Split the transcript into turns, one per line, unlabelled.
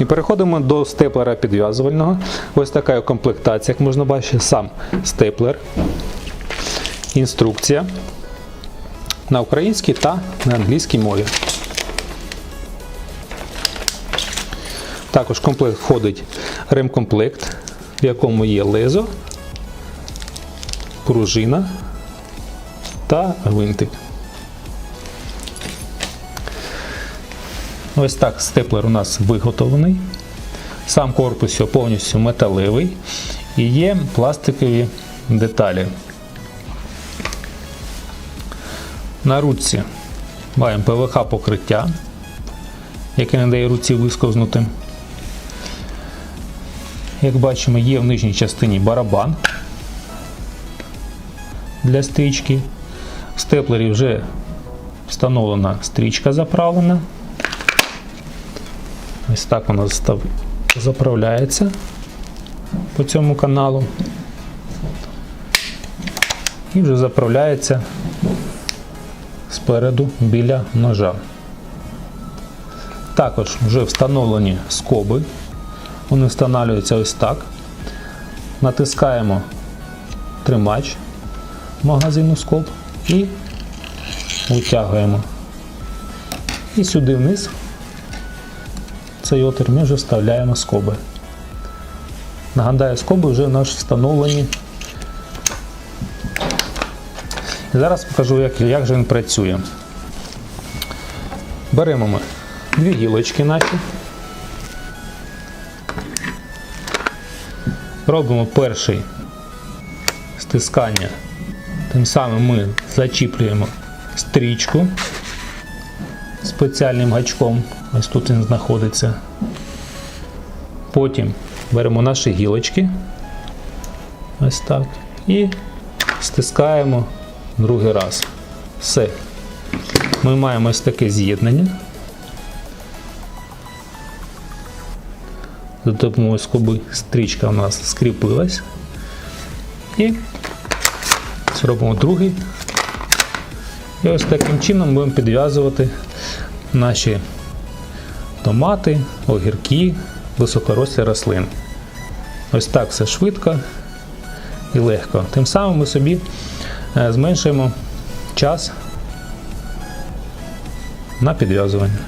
І переходимо до степлера підв'язувального. Ось така комплектація, як можна бачити, сам степлер, інструкція на українській та на англійській мові. Також комплект входить ремкомплект, в якому є лезо, пружина та гвинтик. Ось так степлер у нас виготовлений. Сам корпус його повністю металевий і є пластикові деталі. На руці маємо ПВХ покриття, яке не дає руці висковзнути. Як бачимо, є в нижній частині барабан для стрічки. В степлері вже встановлена стрічка заправлена. Ось так вона застав- заправляється по цьому каналу. І вже заправляється спереду біля ножа. Також вже встановлені скоби. Вони встановлюються ось так. Натискаємо тримач магазину скоб і витягуємо. І сюди вниз цей отвір ми вже вставляємо скоби. Нагадаю, скоби вже нас встановлені. І зараз покажу, як, як же він працює. Беремо ми дві гілочки наші. Робимо перший стискання. Тим самим ми зачіплюємо стрічку спеціальним гачком. Ось тут він знаходиться. Потім беремо наші гілочки. Ось так. І стискаємо другий раз. Все. Ми маємо ось таке з'єднання. За допомогою скоби стрічка у нас скріпилась. І зробимо другий. І ось таким чином будемо підв'язувати наші томати, огірки, високорослі рослини. Ось так все швидко і легко. Тим самим ми собі е, зменшуємо час на підв'язування.